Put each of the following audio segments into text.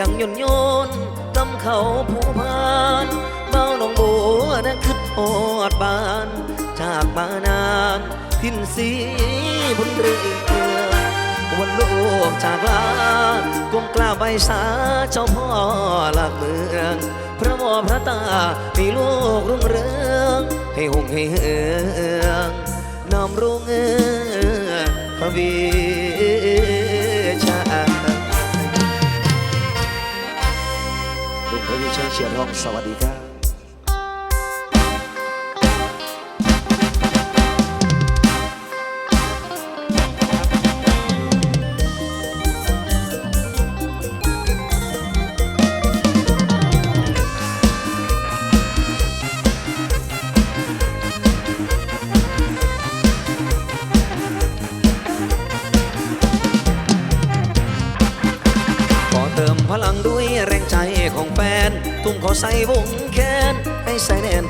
ดังยนโยนกำเขาผู้พานเมาหนองบัวนั้นคือทอดบาน จากมานานทินสีบุญเรืองวันโลกจากลากลมกล้าใบสาเจ้าพ่อหลักเมือง พระวอพระตาให้โลกรุ่งเรืองให้หงให้เฮืองนำรุ่งเอือพระวิ เชียร์ทองสวัสดีครับ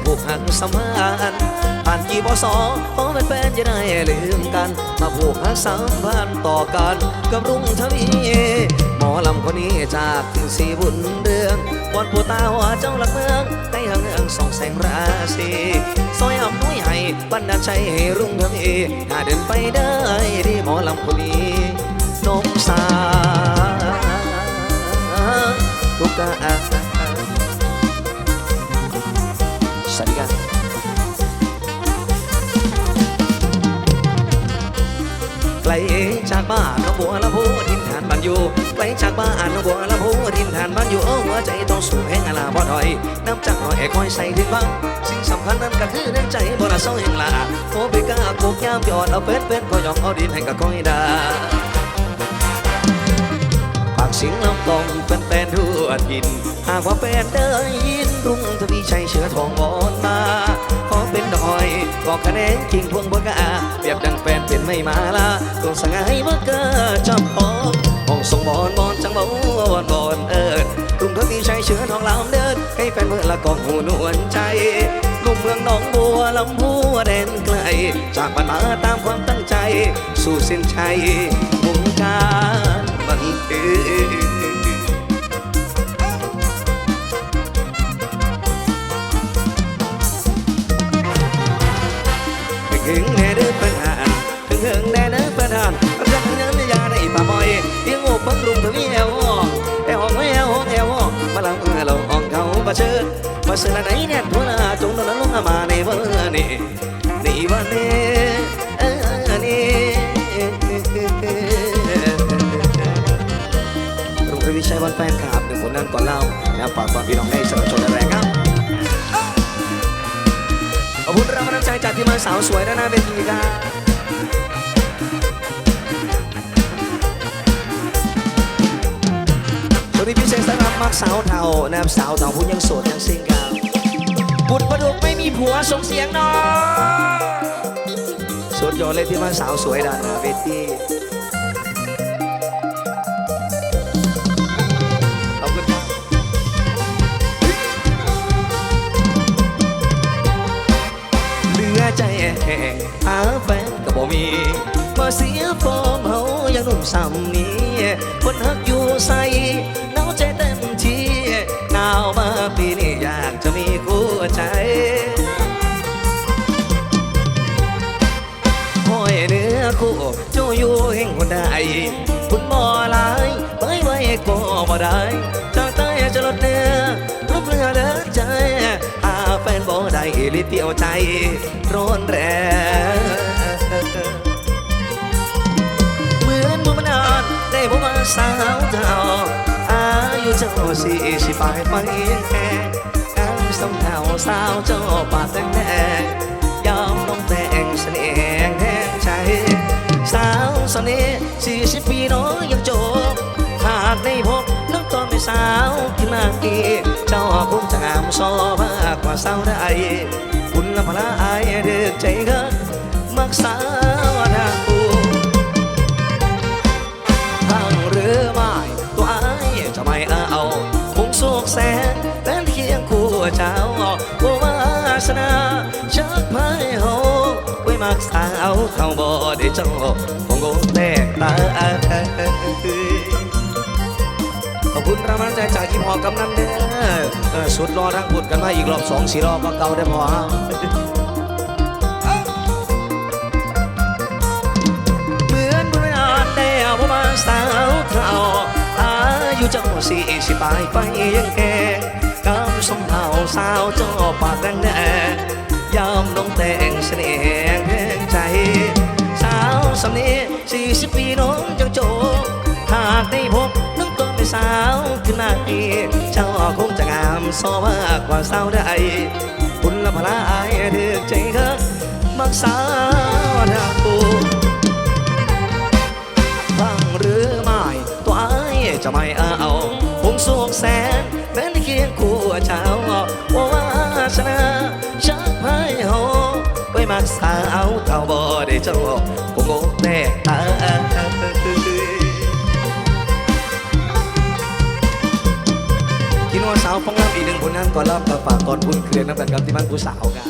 ผูกหักสัมพันธ์ผ่านกี่บศขอเป็นแฟนจะได้ลืมกัน มาผูกหักสัมพันธ์ต่อกันกับรุ่งทวีหมอลำคนนี้จากถึงสีบุญเรืองวันปูตาหัวเจ้าหลักเมืองได้หังเอืองสองแสงราศีซอยอำนุยให้บรรดาใจให้รุ่งทวีถ้าเดินไปได้ดีหมอลำคนนี้น้องสาทุกกา ลจากบ้านน้องบัวละพูดินฐานบ้านอยู่ไกลจากบ้านน้องบัวละพูดินฐานบ้านอยู่โอ้หัวใจต้องสู้แห่งอลาบ่ถอยน้ำจากหน่อยคอยใส่ถึงบ้างสิ่งสำคัญนั้นก็คือในใจบ่ละเศร้าแห่งลาโอ้ไปก้าโกกยามยอดเอาเป็ดเป็ดก็ยอมเอาดินให้กับก้อยดาปากเสียงลำกองเป็น ทิน หากว่าแฟนได้ยินรุ่งทวีชัยเชื้อทองบอนมา ขอเป็นดอยก็คะแนนจริงพวงบัวกาเปรียบดังแฟนเป็นไม่มาละตัวสงายบกาจับพอห้องส่งบอนบอนจังบอนบอนเอิดรุ่งทวีชัยเชื้อทองลำเดินให้แฟนเมื่อละกองหูนวลใจลุงเมืองหนองบัวลำพูแดนไกล จากบ้านมาตามความตั้งใจ สู่เส้นชัยวงการบันเทิง ทีมาสาวสวยด้านหน้าเวทีครับสวัสดีพิเศษสำหรับมักสาวเทานะครับสาวเทาผู้ยังโสดยังซิงครับบุตรประดุกไม่มีผัวส่งเสียงน้อยสุดยอดเลยที่มาสาวสวยด้านหน้าเวที ใจแห้งหาแฟนก็บ่มีมาเสียฟอร์มเฮายังหนุ่มสำนี้คนฮักอยู่ใส่หนาวใจเต็มที่หนาวมาปีนี้อยากจะมีคู่ใจห้อยเนื้อคู่จ้าอยู่แห่งคนใดคุณบ่หลายไปไว้ก็บ่ได้จากใต้จะลดเนื้อลบเรือเดินใจ ลิเตียวใจร้อนแรงเหมือนบุมนานได้บ่มาสาวเจ้าอายุเจ้าสี่สิบปลายไปยังแค่แอบสองเท่าสาวเจ้าปากแดงแดงยอมต้องแต่งเสน่ห์แห่งใจ สาวสาวนี้สี่สิบปีน้อยยังจบหากได้พบน้องตอนเป็น สาวที่นากีเจ้าคงจะงามซอมากกว่าสาวใดคุณละพละอายเดือกใจเกินมักสาวนาคูทางเรือไม้ตัวไอ้ายจะไม่เอาคงสุกแสนเป็นเคียงคู่เจ้าโอวาสนาชักพายเฮาไว้มักสาวเขาบ่ได้เจ้าคงโง่แตกตา อบคุณรางวัลใจจากอีพอกำนันเด้อสุดรอทั้งพูดกันมาอีกรอบสองสี่รอบก็เก่าได้อพอเหมือนเมื่อนานแล้วมาสาวเท่าอายุเจ้าสี่สิบปลายไปยังแก่กำสมเท่าสาวเจ้าปากแดงแดงยามน้องแต่งเสน่ห์แห่งใจ สาวสำเนีสี่สิบปีน้องจังโจ เป็นสาวขึ้นหน้าอีเจ้าคงจะงามซอมากกว่าสาวใดคุณละพลาอายเดือกใจเธอมักสาวทางกูฟังหรือไม่ตัวไอ้ายจะไม่เอาคงสุขแสนแม้ในเคียงคู่เจ้าว่าว่าชนะชักพายโหไปมักสาวเท่าบ่ได้เจ้าคงงงแน่ตาาสาวฟังลำอีกหนึ่งผลงานก่อนรับฝากก่อนบุญเคลียร์น้ำกันกับที่บ้านผู้สาวครับ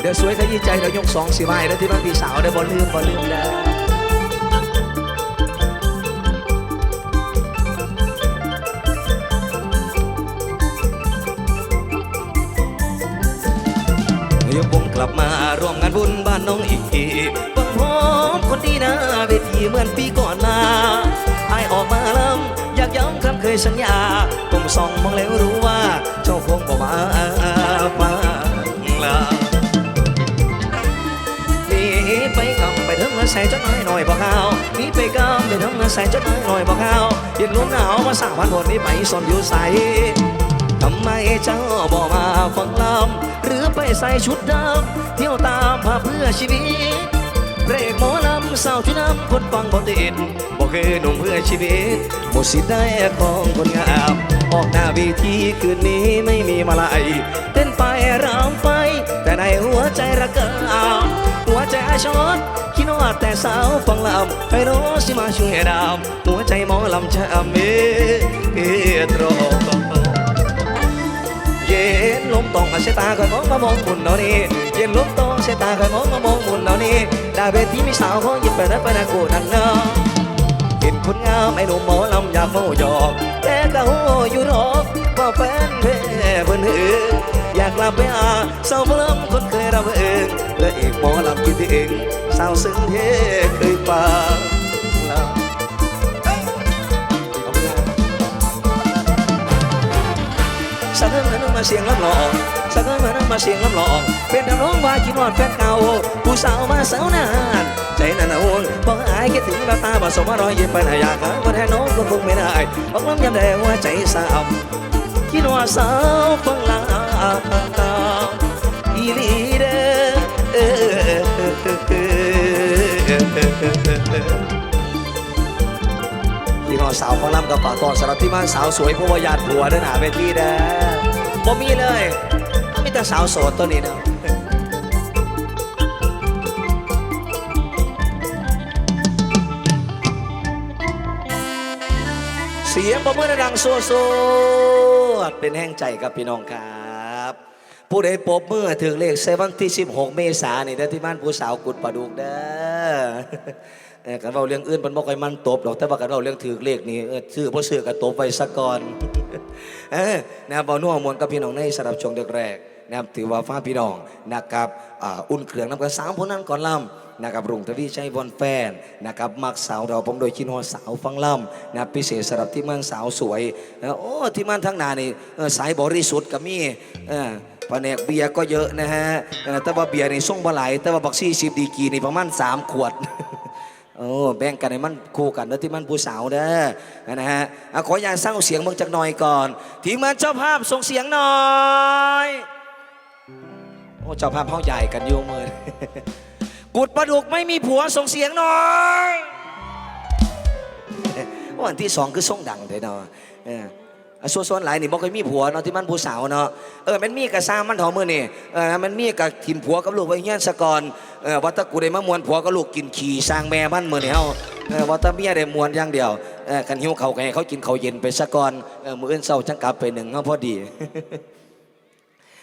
เดี๋ยวสวยขยี้ใจเดี๋ยวยกสองสีไม้แล้วที่บ้านพี่สาวได้บ่ลืมบ่ลืมได้เดี๋ยวผมกลับมาร่วมงานบุญบ้านน้องอีกบังพร้อมคนดีนะเวทีเหมือนปีก่อน ไอออกมาลำอยากย้ำคำเคยสัญญาผมส่องมองแล้วรู้ว่า เจ้าคงบอกมาฟังลามีไปกำไปถึงเงินใส่จดน้อยหน่อยบอกเขามีไปกำไปถึงเงินใส่จดน้อยหน่อยบอกเขาเย็นลมหนาวมาสางวันผลนี้ไปสนอยู่ใสทำไมเจ้าบอกมาฟังลำหรือไปใส่ชุดดำเที่ยวตามพาเพื่อชีวิต เรกหมอลำสาวที่น้ำคนฟังบ่ติดบอกคือหนุ่มเพื่อชีวิตหมดสิทธิ์ได้ของคนงามออกหน้าเวทีคืนนี้ไม่มีมาลัยเต้นไปรำไป แต่ในหัวใจระกำหัวใจอาชดคิดว่าแต่สาวฟังลำไปโรสิมาช่วยดามหัวใจหมอลำจะเมเอตรอเย็นลมตองอาเสยตาคอยมองมามองมุนนานี่เย็นลมตอง เสยตาคอยมองมามองมุนเนานี่ดาเวทีมีสาวเขาหยิบไปนะไปนะกูนังเนาะเห็นคนงามไอ้หนุ่มหมอลำอยากเมาหยอกแต่ก็หูอยู่หรอกว่าแฟนเพเพิ่นหืออยากกลับไปหาสาวหมอลำคนเคยรับเองและอีกหมอลำคิดถึงสาวซึ้งเทเคยฟังลาสักครั้งหนึ่งมาเสียงลำหลอกสักครั้งหนึ่ง มาเสียงลำลอกเป็นทำน้องว่าคิดว่าแฟนเก่า ผู้สาวมาสาวนานใจนั่นน่ะโอ้ยบอกอายคิดถึงแววตาบ่สมารอยยิ้มไปหน้าอยากหาคนแทนน้องก็คงไม่ได้บอกน้ำยำแดงว่าใจสาวคิดว่าสาวฟังลาอีลีเด้อเอพี่น้องสาวฟังลำกับฝาตอนสำหรับที่บ้านสาวสวยเพราะว่าญาติผัวเดินหาเวทีเด้อบ่มีเลย มีแต่สาวโสดตัวนี้เนาะเสียงประมือดังโซโซเป็นแห่งใจกับพี่น้องครับ ผู้ใดปรบมือถึงเลขเซวันที่ 16 เมษายนนี่เด้ที่บ้านผู้สาวกุดประดุกเด้อกันเราเรื่องอื่นมันบ่ค่อยมันตบหรอกแต่ว่ากันเราเรื่องถือเลขนี่เออซื้อบ่ซื้อก็ตบไว้ซะก่อนเออนะครับบ่นัวมวลกับพี่น้องในสำหรับช่วงแรกๆ นะครับถือว่าฟ้าพี่น้องนะครับอ,อุ่นเครื่องนำกันสามคนนั้นก่อนลำนะครับรุ่งทวีชัยบอลแฟนนะครับมักสาวเราผมโดยคินฮอสาวฟังลำนะครับพิเศษสำหรับที่มันสาวสวยนะโอ้ที่มันทั้งนานี่สายบริสุทธิ์ก็มีเออแผนกเบียร์ก็เยอะนะฮะเออแต่ว่าเบียร์นี่ส่งบ่ไหลแต่ว่าบักซี่สิบดีกรีนี่ประมาณสามขวดโอ้แบ่งกันให้มันคู่กันแล้วที่มันผู้สาวเด้อนะฮะขออย่างสร้างเสียงมึงจากหน่อยก่อน ทีมงานเจ้าภาพส่งเสียงหน่อย อ้เจ้าภาพเฮาใหญ่กันอยู่มือกุดประดุกไม่มีผัวส่งเสียงหน่อยวันที่สองคือส่งดังเลยเนาะเอออะส่วนหลายนี่บอกเคยมีผัวเนาะที่มันผู้สาวเนาะเออมันมีกับซามมันถอมือนี่เออมันมีกับถิ่มผัวกับลูกไว้เงี้ยสะกอนเออว่าถ้ากูได้มามวนผัวกับลูกกินขี่สร้างแม่มันมือนี่เฮาเออว่าถ้าเมียได้มวนอย่างเดียวเออกันหิวเขาวก็ให้เขากินเขาเย็นไปสะกอนเออมืออื่นเช้าจังกลับไปหนึ่งเฮาพอดี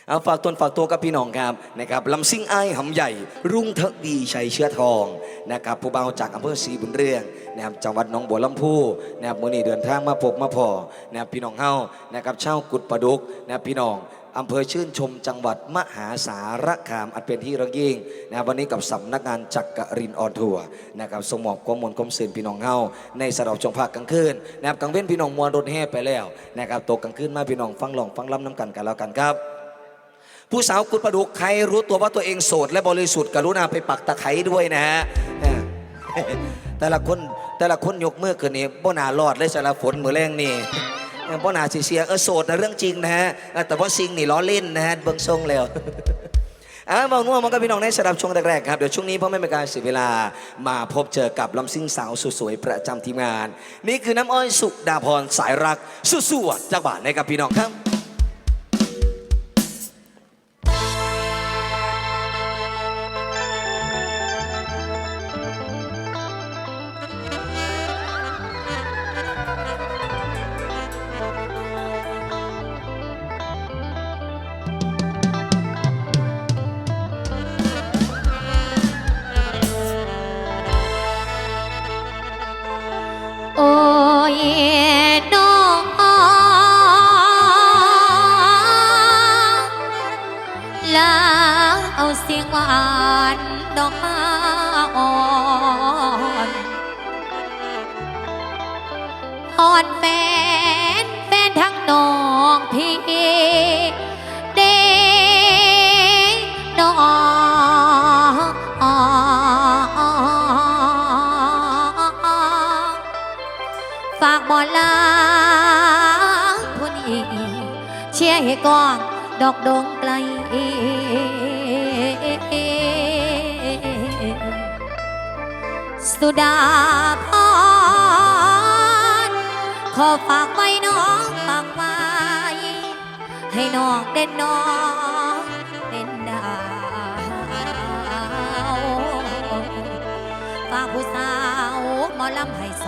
เอาฝากตนฝากตัวกับพี่น้องครับนะครับลำซิ่งไอ้หำใหญ่ รุ่งทวีชัยเชื้อทองนะครับผู้เบาวจากอำเภอศรีบุญเรืองนะครับจังหวัดหนองบัวลำพูนะครับมื่อนี้เดินทางมาพบมาพอนะครับพี่น้องเฮานะครับเช่ากุดประดุกนะครับพี่น้องอำเภอชื่นชมจังหวัดมหาสารคาม อันเป็นที่รักยิ่งนะครับวันนี้กับสำนักงานจักรินออนทัวร์นะครับสมอบข้อมูลข้อมสื่นพี่น้องเฮาในสระบชงภาคกลางคืนนะครับกลางเว้นพี่น้องมวลรถแห่ไปแล้วนะครับตกกลางคืนมาพี่น้องฟังหลองฟังล้ำน้ำกันกันแล้วกันครับ ผู้สาวกุดประดุกใครรู้ตัวว่าตัวเองโสด และบริสุทธิ์กรุณาไปปักตะไคร้ด้วยนะฮะแต่ละคนแต่ละคนยกมือขึ้นนี่บ่นารอดเลยสารฝนมือแรงนี่บ่นาสิเสียเออโสดนะเรื่องจริงนะฮะแต่ว่าซิงนี่ล้อเล่นนะฮะเบิ่งทรงแล้วอ่าบอกนัวมันก็พี่น้องในสำหรับช่วงแรกๆครับ เดี๋ยวช่วงนี้พ่อไม่เป็นการเสียเวลามาพบเจอกับลำซิ่งสาวสวยๆประจำทีมงาน นี่คือน้ำอ้อยสุดาพรสายรักสู้ๆจากบ้านนะครับพี่น้องครับากบอลลาผู้นี้เชียร์ให้กองดอกดงไกล สุดาพรขอฝากไว้น้องฝากไว้ ให้น้องเด่นน้อง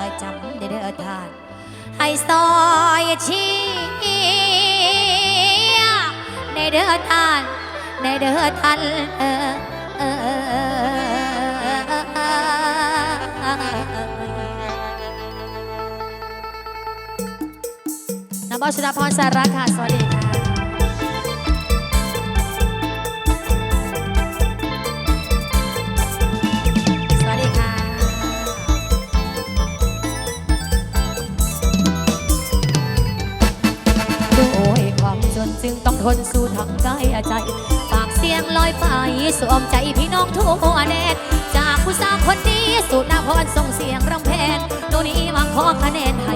อยจำเด้อท่าน ให้ซอยชียร์ในเด้อท่าน ในเด้อทันเออเออนำบอสุดาพรสาระค่ะ สวัสดีค่ะ นจึงต้องทนสู้ทั้งกายใจ ฝากเสียงลอยไปสวมใจพี่น้องทั่วแดนจากผู้สาวคนนี้สุนาพรส่งเสียงรำแพนโนนี้มาขอคะแนนให้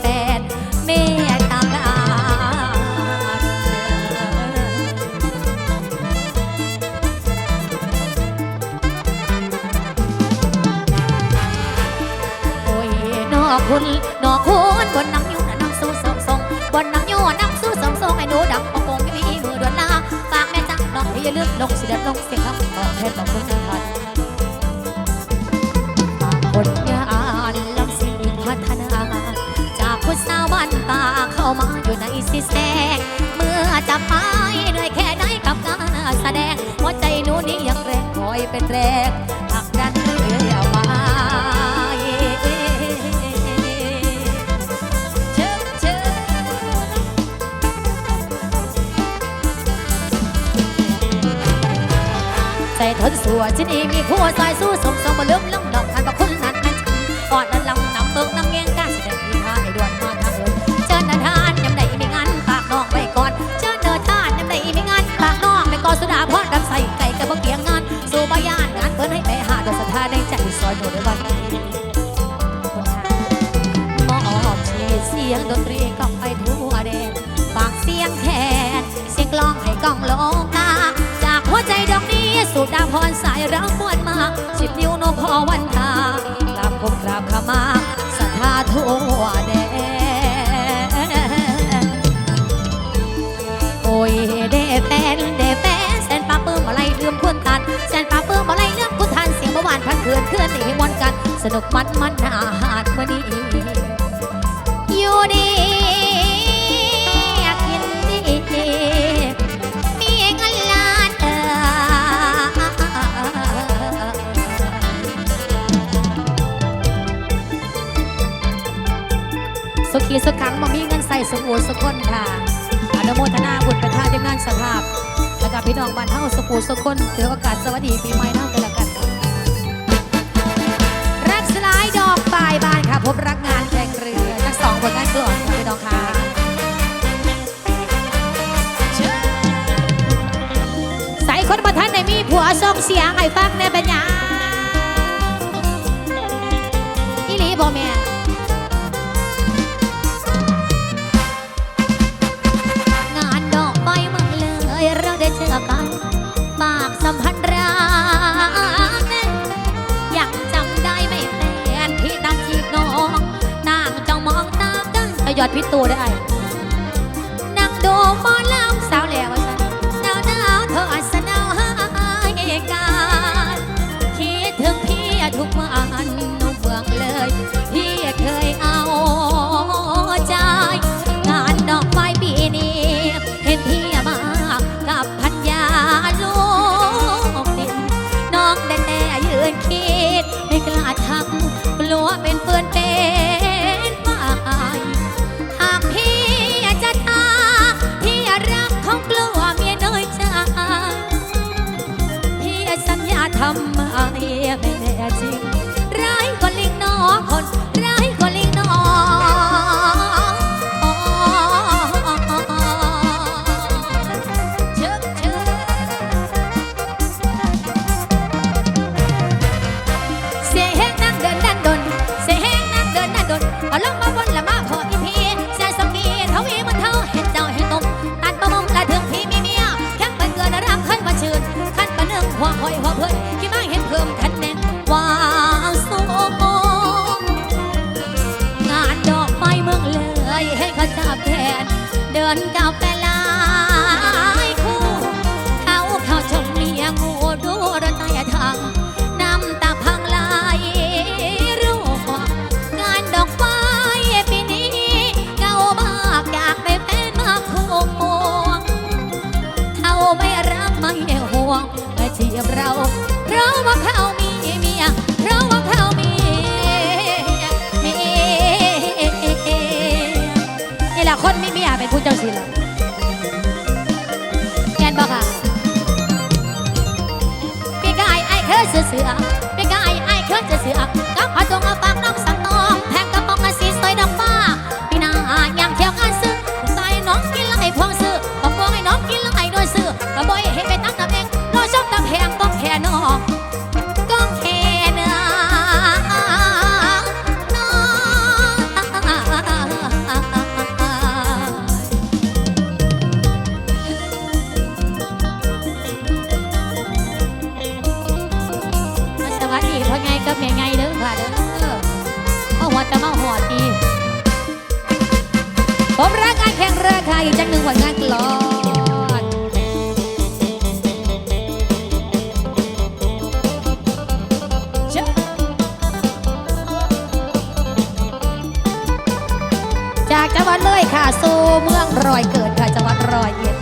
แฟนๆเมตตาการโอ้ยนอกคุณนอกคุณบนน้ำยูน่ะน้ำสู้สองสองบนน้ำยูน้ำสู้สองสองไอ้หนูดัง น้องอย่าลืมลงสีดำลงเสียงคำตอบแทนของคุณทันฝากผลงานลำสิ่งพัฒนา จากพุทธสาวบ้านตาเข้ามาอยู่ในสิแสงเมื่อจะไปเหนื่อยแค่ไหนกับการแสดงหัวใจหนูนี้ยังแรงคอยเป็นแรง ใจทนสัวจะนี่มีผัวสายสู้สมสมมาเลื่อมล้ำดอกทันประคุณนั้นแม่นอ่อนนั้นลำนำเบิกน้ำเงี้ยงการแสดงทีท่าให้ด่วนมาทางเอิญเชิญนาทานยำใดมีงานฝากน้องไว้ก่อนเชิญเดินทานยำใดมีงานฝากน้องไปก่อนสุดาพรรับใส่ไก่กระบอกเกียงงานสู่บายานงานเพิ่นให้ไปหาดอกสถาในใจซอยหนูในวันนี้มอบชีวิตเสียงดนตรีกล่องไปทั่วแดนฝากเสียงแคนเสียงกลองให้กล่องลง สู่ดาพรสายรักมวนมาสิบนิ้วโนพอวันทากราบคมกราบขมาศรัทธาทั่วแดนโอ้ยเดแฟนเดแฟนแสนปลาปื้มอะไรเลื่อมคุณทันแสนปลาปื้มอะไรเลื่อมคุณทันเสียงเมื่อวานพันเคือนเคลื่อนตีให้มวนกัน สนุกมันมันอาหารเมื่อนี้อยู่ดีีสักครั้งมามีเงินใส่สมูสกุลค่ะอนุโมทนาบุญประทานด้วยงานสภาพและกับพี่น้องบ้านเท่าสกูสกุลถือโอกาสสวัสดีปีใหม่น้องกันละกันรักสลายดอกปลายบานค่ะ พบรักงานแข่งเรือทั้งสองคนน่านกลอนพี่น้องค่ะใส่คนมาท่านในมีผัวส่งเสียงให้ฟังในเป็นยา ยอดพิษตัวได้ อีจักหนึ่งผลงานกลอนจากจังหวัดเลยค่ะสู่เมืองรอยเกิดค่ะจังหวัดรอยเอ็ด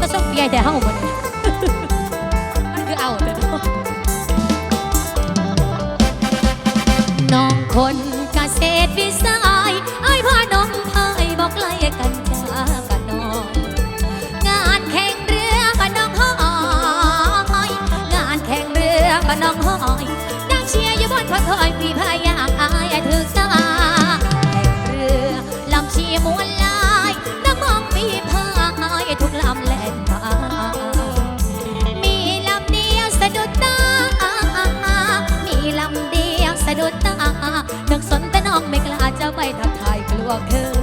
ก็ส่งเปียแต่ห้องมันมันคือเอาแต่ น้องคนเกษตรวิสัยไอ้พ่อน้องพายบอกไล่กันจ้ากันน้อง งานแข่งเรือบ้นน้องห้อยงานแข่งเรือบ้นน้องห้อยนั่งเชียร์อยู่บนพระถอยพี่พายางอายถึงตาเรือลำชีมวนล walk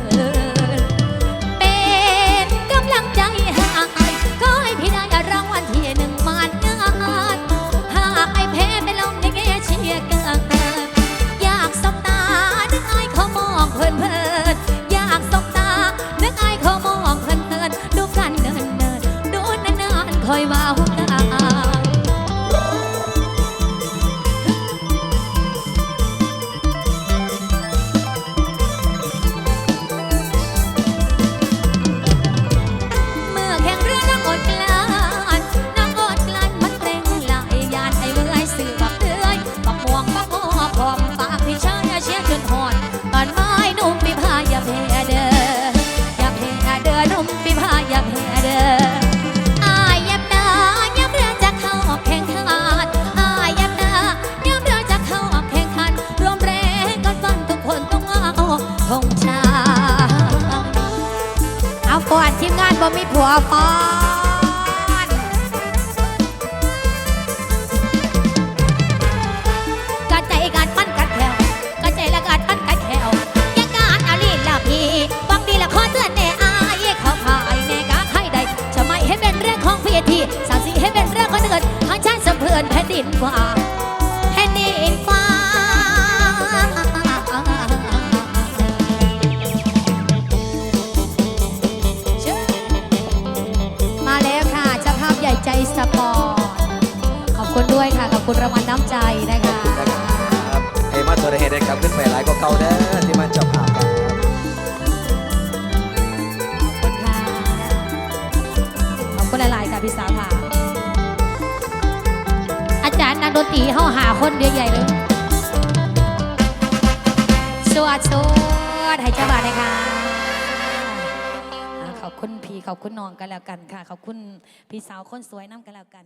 คุณพี่ขอบคุณน้องกันแล้วกันค่ะ ขอบคุณพี่สาวคนสวยน้ำกันแล้วกัน